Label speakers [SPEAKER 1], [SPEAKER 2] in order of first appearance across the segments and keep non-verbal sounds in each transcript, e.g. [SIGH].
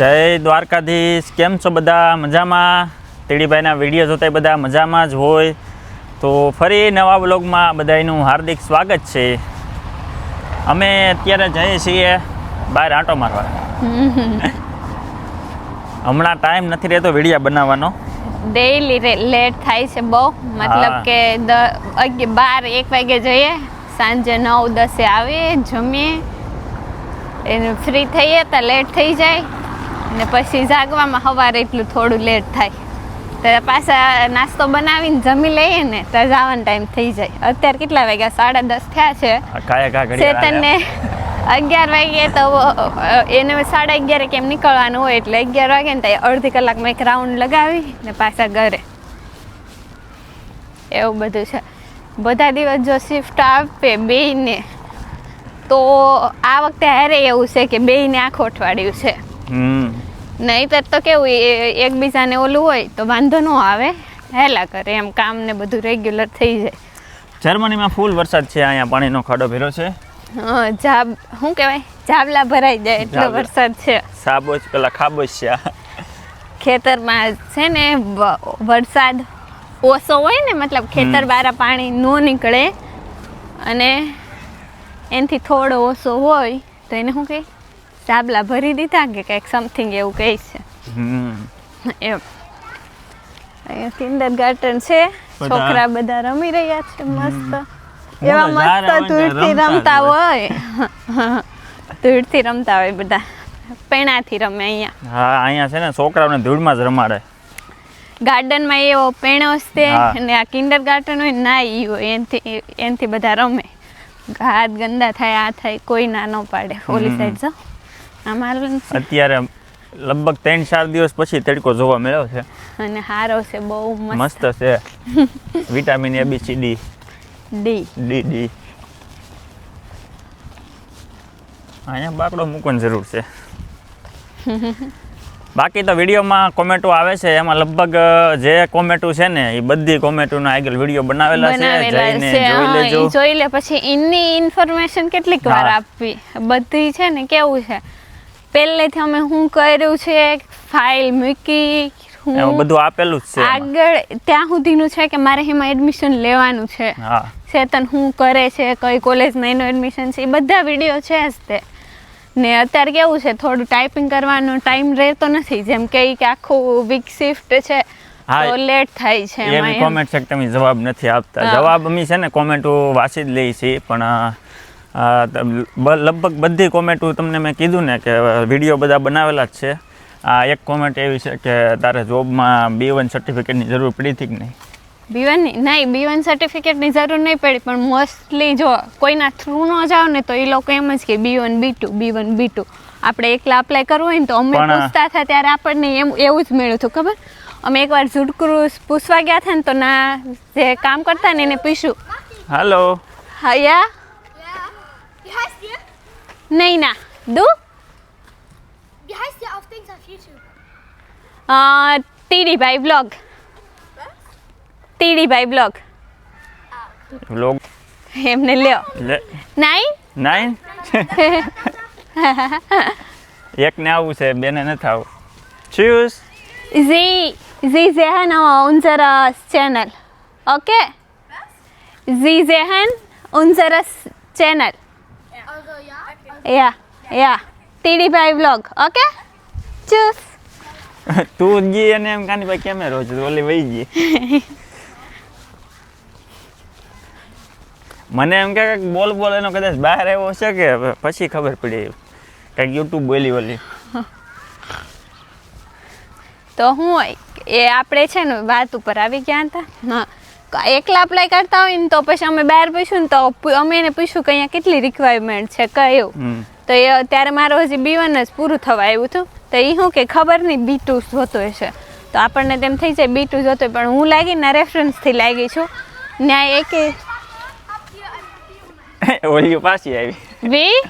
[SPEAKER 1] જય દ્વારકાધીશ. કેમ છો બધા? મજામાં? તીડીભાઈના વીડિયો જોતા બધા મજામાં જ હોય. તો ફરી નવા બ્લોગમાં બધાનું હાર્દિક સ્વાગત છે. અમે અત્યારે જઈએ છીએ બહાર આંટો મારવા. [LAUGHS] હમણાં ટાઈમ નથી રહેતો વીડિયો બનાવવાનો.
[SPEAKER 2] ડેઈલી લેટ થાય છે બહુ. મતલબ કે બાર એક વાગે જઈએ. સાંજે નવ દસે આવીએ જમીએ. એને ફ્રી થઈએ તો લેટ થઈ જાય. ને પછી જાગવામાં સવારે એટલું થોડું લેટ થાય. તો પાછા નાસ્તો બનાવીને જમી લઈએ ને તો જવાનો ટાઈમ થઈ જાય. અત્યારે કેટલા વાગ્યા? સાડા દસ થયા છે. ચેતનને અગિયાર વાગે તો એને સાડા અગિયારે કેમ નીકળવાનું હોય એટલે અગિયાર વાગે ને ત્યાં અડધી કલાકમાં એક રાઉન્ડ લગાવી ને પાછા ઘરે. એવું બધું છે. બધા દિવસ જો શિફ્ટ આપે બેયને તો આ વખતે હારે એવું છે કે બેયને આખું અઠવાડિયું છે. નહીંતર તો કેવું એકબીજાને ઓલું હોય તો વાંધો ન આવે. હેલા કરે એમ કામ ને બધું રેગ્યુલર થઈ જાય.
[SPEAKER 1] જર્મનીમાં ફૂલ વરસાદ છે અહીંયા પાણીનો ખાડો ભેરો છે.
[SPEAKER 2] હા જાબ શું કહેવાય? જાબલા ભરાઈ જાય એટલો વરસાદ છે.
[SPEAKER 1] સાબોચ પેલા ખાબોચ છે.
[SPEAKER 2] ખેતરમાં છે ને વરસાદ ઓછો હોય ને મતલબ ખેતર બારા પાણી ન નીકળે. અને એનાથી થોડો ઓછો હોય તો એને શું કહે? જાબલા ભરી દીધા કે કંઈક સમથિંગ એવું કહે છે. એમ. અહીંયા કિન્ડર ગાર્ડન છે. છોકરા બધા રમી રહ્યા છે મસ્ત. એવા મસ્ત ધૂળથી
[SPEAKER 1] રમતા
[SPEAKER 2] હોય. ધૂળથી રમતા હોય બધા. પેણાથી રમે અહીંયા.
[SPEAKER 1] હા અહીંયા છે ને છોકરાઓને ધૂળમાં જ રમાડે.
[SPEAKER 2] ગાર્ડનમાં એવો પેણો છે અને આ કિન્ડર ગાર્ડન હોય ના ઈ હોય. એનથી એનથી બધા રમે. હાથ ગંદા થાય આ થાય કોઈ ના ન પાડે. ઓલી. સાઈડ જો આમાં
[SPEAKER 1] અત્યારે લગભગ ત્રણ ચાર દિવસ પછી તડકો જોવા મળ્યો છે.
[SPEAKER 2] અને હારો છે બહુ મસ્ત.
[SPEAKER 1] છે. Vitamin A B C D
[SPEAKER 2] D
[SPEAKER 1] D D અહીંયા બાકડો મૂકવાની જરૂર છે. [LAUGHS] બાકી તો વિડીયોમાં કોમેન્ટો આવે છે. એમાં લગભગ જે કોમેન્ટો છે ને એ બધી કોમેન્ટોના આગળ વીડિયો બનાવેલા છે. જઈને જોઈ લેજો.
[SPEAKER 2] જોઈ લે. પછી એની ઇન્ફોર્મેશન કેટલીક વાર આપવી. બધી છે ને કેવું છે? પહેલેથી અમે શું કર્યું છે ફાઇલ મૂકી હું
[SPEAKER 1] બધું આપેલું જ છે
[SPEAKER 2] આગળ ત્યાં સુધીનું છે કે મારે એમાં એડમિશન લેવાનું છે.
[SPEAKER 1] હા.
[SPEAKER 2] ચેતન શું કરે છે કઈ કોલેજ એનું એડમિશન છે એ બધા વીડિયો છે જ તે. ને અત્યારે કેવું છે થોડું ટાઈપિંગ કરવાનો ટાઈમ રહેતો નથી. જેમ કે કે આખું વીક શિફ્ટ છે તો લેટ થાય છે એમ.
[SPEAKER 1] કોમેન્ટ છે કે તમે જવાબ નથી આપતા. જવાબ અમે છે ને કોમેન્ટો વાંચી જ લઈએ છીએ પણ લગભગ બધી કોમેન્ટો તમને મેં કીધું ને કે વીડિયો બધા બનાવેલા જ છે. આ એક કોમેન્ટ એવી છે કે તારે જોબમાં બી વન સર્ટિફિકેટની જરૂર પડી હતી કે નહીં?
[SPEAKER 2] બીવન નહીં બીવન સર્ટિફિકેટની જરૂર નહીં પડી પણ મોસ્ટલી જો કોઈના થ્રુ ન જાઓ ને તો એ લોકો એમ જ કે B one B two B one B two આપણે એકલા અપ્લાય કરવું હોય ને તો અમે પૂછતા હતા ત્યારે આપણને એમ એવું જ મળ્યું હતું ખબર? અમે એકવાર ઝુડકરું પૂછવા ગયા હતા ને તો ના જે કામ કરતા ને એને પૂછ્યું.
[SPEAKER 1] હાલો
[SPEAKER 2] હા યા.
[SPEAKER 3] Wie heißt ihr?
[SPEAKER 2] Naina. Du?
[SPEAKER 3] Wie heißt ihr auf Dings auf YouTube? Uh, Tiri by Vlog.
[SPEAKER 2] ટીડીભાઈ બ્લોગ ટીડીભાઈ બ્લોગ
[SPEAKER 1] Vlog.
[SPEAKER 2] એમને લ્યો
[SPEAKER 1] લે
[SPEAKER 2] નહીં
[SPEAKER 1] નાઈન એકને આવું છે બેને નથી આવું ચૂઝ
[SPEAKER 2] ઝી ઝી ઝેહન unseres ચેનલ ઓકે ઝી ઝેહન unseres Channel.
[SPEAKER 3] Ja,
[SPEAKER 2] ja. TD5 Vlog. Okay? Tschüss. [LAUGHS]
[SPEAKER 1] તું ગઈ અને એમ કાની ભાઈ કેમેરો છે ઓલી વહી ગઈ [LAUGHS] મને એમ કે બોલ બોલ એનો કદાચ બહાર આવ્યો છે કે પછી ખબર પડી કંઈક યુટ્યુબ બોલી ઓલી [LAUGHS]
[SPEAKER 2] તો હું એ આપણે છે ને વાત ઉપર આવી ગયા હતા હા એકલા અપ્લાય કરતા હોય ને તો પછી અમે બહાર પૂછ્યું ને તો અમે એને પૂછ્યું કે અહીંયા કેટલી રિક્વાયરમેન્ટ છે કયું તો એ ત્યારે મારો હજી બી વન જ પૂરું થવા આવ્યું હતું. તો એ શું કે ખબર નહીં બી ટુ જોતો હશે. તો આપણને તેમ થઈ જાય બી ટુ જોતો પણ હું લાગીને રેફરન્સથી લાગી છું. ન્યાય એકે [LAUGHS]
[SPEAKER 1] ઓલી પાછી આવી.
[SPEAKER 2] વી?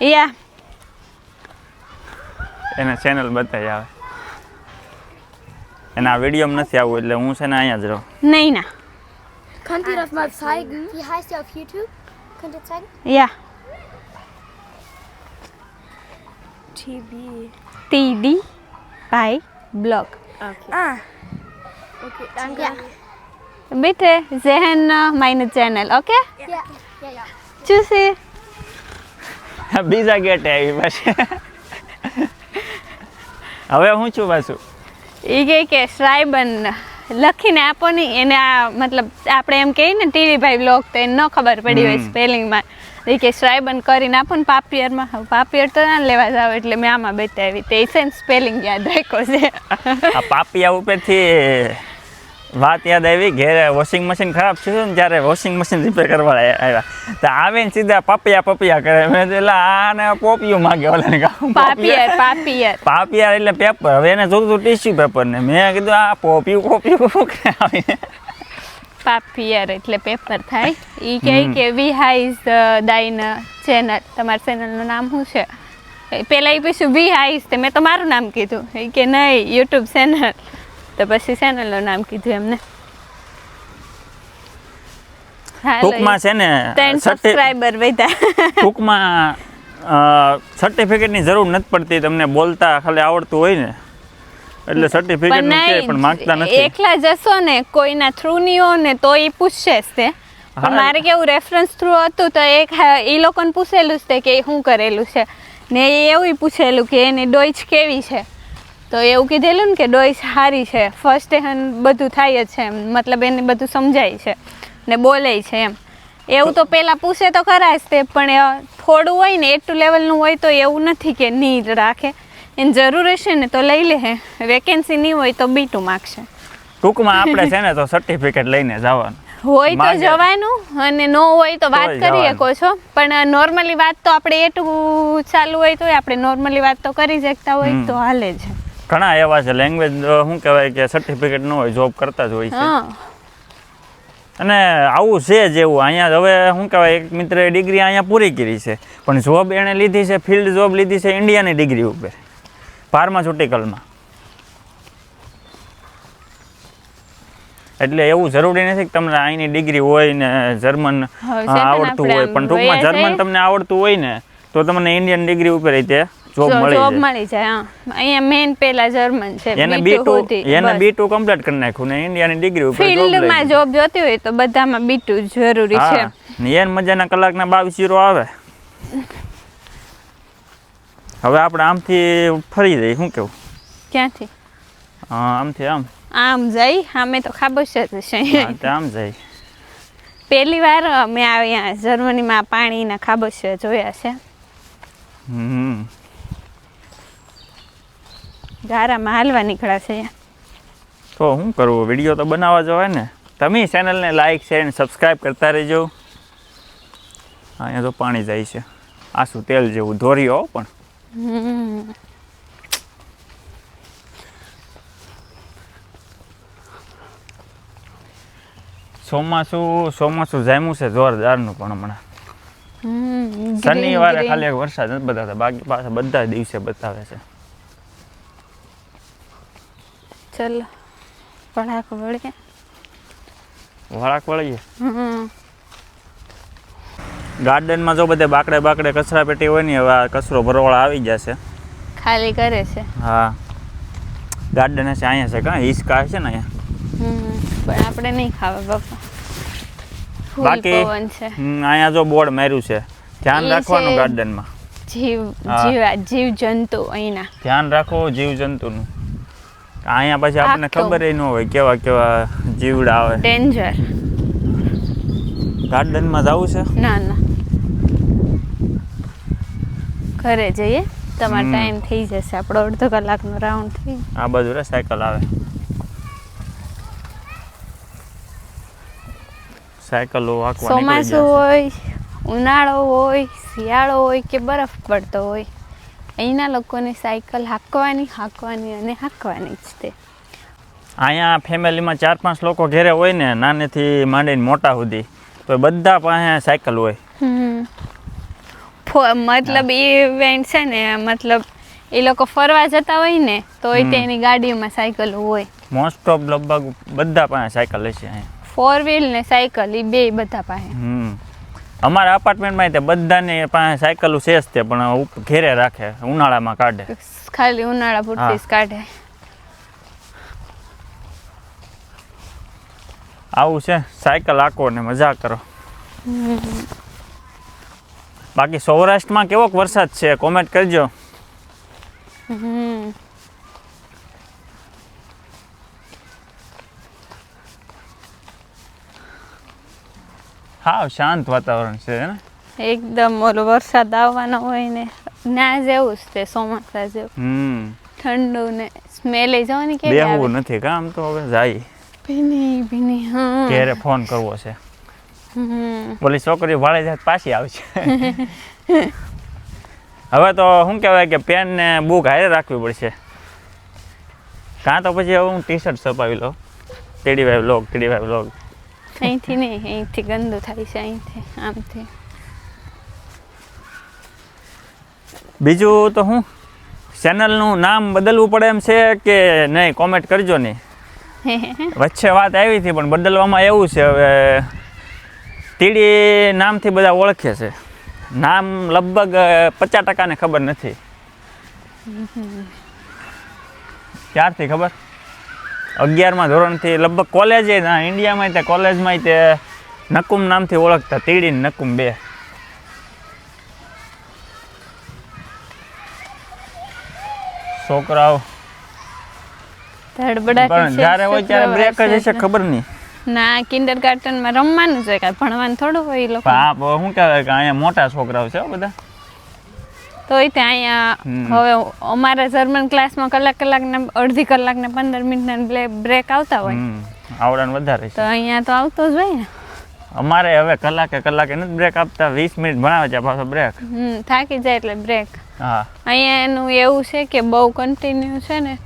[SPEAKER 2] યા
[SPEAKER 1] એના ચેનલ બતાવી આવે. એના વીડિયો નથી આવું એટલે હું છે ને અહીંયા જ રહું
[SPEAKER 2] નહીં ના
[SPEAKER 3] Könnt ihr das mal zeigen? Wie heißt ihr auf YouTube? Könnt ihr zeigen?
[SPEAKER 2] યા
[SPEAKER 3] TV.
[SPEAKER 2] T D Bhai vlog
[SPEAKER 3] Okay. Ah. Okay, danke.
[SPEAKER 2] bitte sehen äh, meine Channel, okay?
[SPEAKER 3] Ja. Ja, ja.
[SPEAKER 2] Tschüssi.
[SPEAKER 1] બીજા ગેટે આવી પાછી હવે હું છું પાછું
[SPEAKER 2] એ કહે કે શ્રાઈબન લખીને આપો ને એને આ મતલબ આપણે એમ કહીએ ને ટીવી ભાઈ બ્લોગ તો એને ન ખબર પડી હોય સ્પેલિંગમાં એ કે શ્રાઈબન કરીને આપો ને પાપિયરમાં. પાપિયર તો ના લેવા જાવ એટલે મેં આમાં બેઠા આવી તે છે ને સ્પેલિંગ યાદ રાખ્યો છે.
[SPEAKER 1] પાપિયા ઉપરથી વાત યાદ આવી ઘેરે વોશિંગ મશીન ખરાબ થયું ને ત્યારે વોશિંગ મશીન રિપેર કરવા આવ્યા. તો આવીને સીધા પપિયા પપિયા કરે. મેં એટલે આને પોપિયું માગે ઓલાને
[SPEAKER 2] પાપિયર પાપિયર
[SPEAKER 1] પાપિયા. એટલે પેપર હવે એને જોતું હતું ટીસ્યુ પેપર ને. મેં કીધું આ પોપિયું પોપિયું કે આવીને.
[SPEAKER 2] પાપિયર એટલે પેપર થાય. એ કહે કે વી હાઈઝ દાઈન ચેનલ તમારા ચેનલનું નામ શું છે? પહેલાં એ પૂછ્યું વી હાઈઝ તે મેં તો મારું નામ કીધું. એ કે નહીં યુટ્યુબ ચેનલ તો પછી ચેનલનું નામ કીધું એમને.
[SPEAKER 1] ટૂંકમાં છે ને
[SPEAKER 2] ત્રણ સબસ્ક્રાઈબર વધ્યા.
[SPEAKER 1] ટૂંકમાં સર્ટિફિકેટની જરૂર નથી પડતી તમને બોલતા ખાલી આવડતું હોય ને. એટલે સર્ટિફિકેટનું
[SPEAKER 2] પણ
[SPEAKER 1] માંગતા નથી.
[SPEAKER 2] એકલા જશો ને કોઈના થ્રુ ની હો ને તો એ પૂછશે જ તે. મારે કેવું રેફરન્સ થ્રુ હતું તો એક એ લોકોને પૂછેલું જ તે કે શું કરેલું છે. ને એ એવું પૂછેલું કે એની ડોઈચ કેવી છે. તો એવું કીધેલું ને કે ડોઈચ સારી છે ફર્સ્ટ હેન્ડ બધું થાય જ છે એમ મતલબ એને બધું સમજાય છે ને બોલે છે એમ. એવું તો પહેલાં પૂછે તો ખરા જ તે પણ થોડું હોય ને એટલું લેવલનું હોય તો એવું નથી કે નહીં રાખે. એને જરૂર હશે ને તો લઈ લે વેકેન્સી નહીં હોય તો બીટું માગશે
[SPEAKER 1] ટૂંકમાં આપણે છે ને તો સર્ટિફિકેટ લઈને જવાનું.
[SPEAKER 2] હોય તો. જવાનું અને ન હોય તો વાત કરી શકો છો પણ નોર્મલી વાત તો આપણે એટલું ચાલુ હોય તો આપણે નોર્મલી વાત તો કરી શકતા હોય તો હાલે છે
[SPEAKER 1] ઘણા એવા છે લેંગ્વેજ શું કહેવાય કે સર્ટિફિકેટ ન હોય જોબ કરતા જ હોય છે. અને આવું છે જેવું અહીંયા હવે શું કહેવાય એક મિત્રે ડિગ્રી અહીંયા પૂરી કરી છે. પણ જોબ એણે લીધી છે ફિલ્ડ જોબ લીધી છે ઇન્ડિયાની ડિગ્રી ઉપર. ફાર્માસ્યુટિકલમાં એટલે એવું જરૂરી નથી કે તમને અહીંની ડિગ્રી હોય ને જર્મન આવડતું હોય. પણ ટૂંકમાં જર્મન તમને આવડતું હોય ને તો તમને ઇન્ડિયન ડિગ્રી ઉપર રીતે જોબ મળી
[SPEAKER 2] જોબ
[SPEAKER 1] જાય.
[SPEAKER 2] મળી જાય હા. અહીંયા મેન પેલા જર્મન છે
[SPEAKER 1] એને
[SPEAKER 2] B2
[SPEAKER 1] બી ટુ
[SPEAKER 2] સુધી.
[SPEAKER 1] એને
[SPEAKER 2] બસ.
[SPEAKER 1] કમ્પ્લીટ કરી નાખ્યું ને ઇન્ડિયાની ડિગ્રી ઉપર
[SPEAKER 2] ફિલ્ડમાં જોબ જોતી હોય તો બધામાં બીટું જરૂરી છે.
[SPEAKER 1] ને એન મજાના કલાકના બાવીસ યુરો આવે. હવે આપણે આમથી ફરી જઈએ શું કેવું?
[SPEAKER 2] ક્યાંથી?
[SPEAKER 1] હા આમથી આમ.
[SPEAKER 2] આમ જઈ? અમે તો ખાબોશ જ છે
[SPEAKER 1] આમ જઈ.
[SPEAKER 2] પહેલી વાર અમે આવ્યા જર્મનીમાં પાણીના ખાબોશ જોયા છે.
[SPEAKER 1] હમ.
[SPEAKER 2] ગારામાં હાલવા નીકળ્યા છે
[SPEAKER 1] તો શું કરવું વીડિયો તો બનાવવા જવાય ને. તમે ચેનલને લાઈક શેર અને સબસ્ક્રાઈબ કરતા રહેજો. અહીંયા તો પાણી જાય છે. આસુ તેલ જેવું ધોરીઓ હો પણ.
[SPEAKER 2] ચોમાસુ
[SPEAKER 1] ચોમાસું ચોમાસું જામ્યું છે જોરદારનું પણ હમણાં. શનિવારે ખાલી એક વરસાદ નથી બતાવતા બાકી પાછા બધા દિવસે બતાવે છે.
[SPEAKER 2] ચલો વળાક વળીએ.
[SPEAKER 1] વળાક વળીએ? ગાર્ડનમાં જો બધે બાકડે બાકડે કચરા પેટી હોય ને હવે આ કચરો ભરવાળા આવી જશે
[SPEAKER 2] ખાલી કરે છે.
[SPEAKER 1] હા. ગાર્ડન હશે અહીંયા છે કાં? હિસકા છે ને અહીંયા?
[SPEAKER 2] પણ આપણે નહીં ખાવા બાપા.
[SPEAKER 1] બાકી અહીંયા જો બોર્ડ માર્યું છે. ધ્યાન રાખવાનું ગાર્ડનમાં.
[SPEAKER 2] જીવ જીવ જીવ જંતુ અહીંના.
[SPEAKER 1] ધ્યાન રાખો જીવ જંતુનું અહીંયા પછી આપણને. ખબર ન હોય કેવા કેવા જીવડા આવે.
[SPEAKER 2] ડેન્જર
[SPEAKER 1] ગાર્ડનમાં જવું છે?
[SPEAKER 2] ના ના. ઘરે જઈએ. તમારો ટાઈમ થઈ જશે. આપણો અડધો કલાકનો રાઉન્ડ થઈ
[SPEAKER 1] આ બાજુ રે સાયકલ આવે. સાયકલો
[SPEAKER 2] ચોમાસું હોય ઉનાળો હોય શિયાળો હોય કે બરફ પડતો હોય. અહીંના લોકોને સાયકલ હાંકવાની હાંકવાની અને હાંકવાની જ તે.
[SPEAKER 1] અહીંયા ફેમિલીમાં ચાર પાંચ લોકો ઘેરે હોય ને નાનેથી માંડીને મોટા સુધી તો બધા પાસે સાયકલ હોય.
[SPEAKER 2] મતલબ ઇવેન્ટ છે ને મતલબ એ લોકો ફરવા જતા હોય ને તો
[SPEAKER 1] એ
[SPEAKER 2] તેની ગાડીમાં સાયકલ હોય.
[SPEAKER 1] મોસ્ટ ઓફ લગભગ બધા પાસે સાયકલ હશે
[SPEAKER 2] ફોર વ્હીલ ને સાયકલ એ બે બધા પાસે.
[SPEAKER 1] અમારા અપાર્ટમેન્ટમાં તે બધાને પાસે સાયકલ છે જ તે પણ ઘેરે રાખે ઉનાળામાં કાઢે.
[SPEAKER 2] ખાલી ઉનાળા પૂરતી જ કાઢે.
[SPEAKER 1] આવું છે સાયકલ આકો ને મજા કરો. બાકી સૌરાષ્ટ્રમાં કેવોક વરસાદ છે કોમેન્ટ કરજો.
[SPEAKER 2] હમ.
[SPEAKER 1] હા શાંત વાતાવરણ છે ને?
[SPEAKER 2] એકદમ ઓલો વરસાદ આવવાનો હોય ને ના જેવું જ તે ચોમાસા જેવું.
[SPEAKER 1] હમ.
[SPEAKER 2] ઠંડુ ને સ્મેલે જવાની આવે
[SPEAKER 1] બેહવું નથી કામ તો હવે જાય.
[SPEAKER 2] ભીની ભીની હા.
[SPEAKER 1] ઘેરે ફોન કરવો છે.
[SPEAKER 2] હમ.
[SPEAKER 1] ઓલી છોકરીઓ વાળે જાત પાછી આવશે હવે તો શું કહેવાય કે પેન ને બુક હારે રાખવી પડશે. કાં તો પછી હવે હું ટી શર્ટ છપાવી લઉં. ટીડી ભાઈ બ્લોગ ટીડી ભાઈ બ્લોગ
[SPEAKER 2] અહીંથી નહીં અહીંથી ગંદુ થાય છે અહીંથી આમથી
[SPEAKER 1] બીજું તો હું ચેનલનું નામ બદલવું પડે એમ છે કે નહીં? કોમેન્ટ કરજો નહીં [LAUGHS] વચ્ચે વાત આવી હતી પણ બદલવામાં એવું છે હવે ટીડી નામથી બધા ઓળખે છે. નામ લગભગ પચાસ ટકાને ખબર નથી. ક્યારથી ખબર? અગિયારમાં ધોરણથી લગભગ કોલેજે ના ઇન્ડિયામાં તે કોલેજમાં તે નકુમ નામથી ઓળખતા તીડી નકુમ બે. છોકરાઓ. જ્યારે હોય ત્યારે બ્રેક જ હશે ખબર નહીં.
[SPEAKER 2] ના કિન્ડર ગાર્ટનમાં રમવાનું છે કાંઈ ભણવાનું થોડું હોય ઈ લોકો.
[SPEAKER 1] હા હું કહેવાય કે અહીંયા મોટા છોકરાઓ છે હો બધા.
[SPEAKER 2] તે અહીંયા
[SPEAKER 1] ત્યાં
[SPEAKER 2] હવે અમારા જર્મન ક્લાસમાં કલાક કલાકને અડધી કલાકને પંદર મિનિટના બ્રેક આવતા હોય.
[SPEAKER 1] આવડન વધારે
[SPEAKER 2] તો અહીંયા તો આવતો જ હોય ને.
[SPEAKER 1] અમારે હવે કલાકે કલાકે નથી બ્રેક આપતા વીસ મિનિટ ભણાવે છે પાછો બ્રેક.
[SPEAKER 2] થાકી જાય એટલે બ્રેક.
[SPEAKER 1] હા.
[SPEAKER 2] અહીંયા એનું એવું છે કે બહુ કન્ટિન્યુ છે ને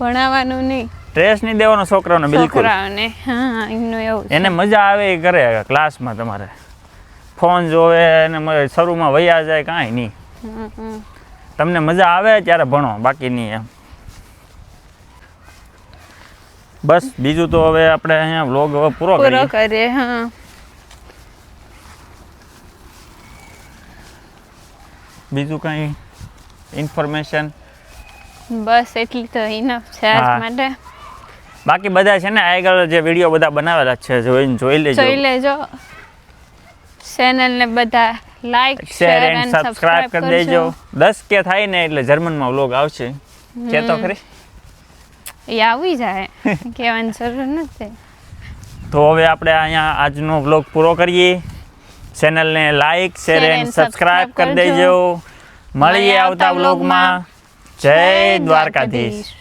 [SPEAKER 2] ભણાવવાનું નહીં.
[SPEAKER 1] સ્ટ્રેસ નહીં દેવાનો છોકરાઓને બિલકુલ.
[SPEAKER 2] છોકરાઓને હા એનું એવું
[SPEAKER 1] એને મજા આવે એ કરે ક્લાસમાં તમારે. ફોન જોવે અને મ- શરૂમાં વૈયા જાય કાંઈ નહીં. તમને મજા આવે ત્યારે ભણો બાકી નહીં એમ. બસ બીજું તો હવે આપણે અહીંયા વ્લોગ હવે પૂરો
[SPEAKER 2] પૂરો
[SPEAKER 1] કરીએ.
[SPEAKER 2] હા.
[SPEAKER 1] બીજું કંઈ ઇન્ફોર્મેશન
[SPEAKER 2] બસ એટલી તો ઇનફ છે આજ માટે.
[SPEAKER 1] બાકી બધા છે ને આગળ જે વીડિયો બધા બનાવેલા છે જોઈને જોઈ લેજો.
[SPEAKER 2] જોઈ લેજો. ચેનલ ને બધા લાઈક
[SPEAKER 1] શેર એન્ડ સબસ્ક્રાઇબ કરી દેજો. 10 કે થાય ને એટલે જર્મનમાં વ્લોગ આવશે. કે તો ખરી?
[SPEAKER 2] એ આવી જાય. [LAUGHS] કહેવાની જરૂર નથી.
[SPEAKER 1] તો હવે આપણે અહીંયા આજનો વ્લોગ પૂરો કરીએ. ચેનલને લાઈક શેર એન્ડ સબસ્ક્રાઇબ કરી. દેજો. મળીએ આવતા વ્લોગમાં જય દ્વારકાધીશ.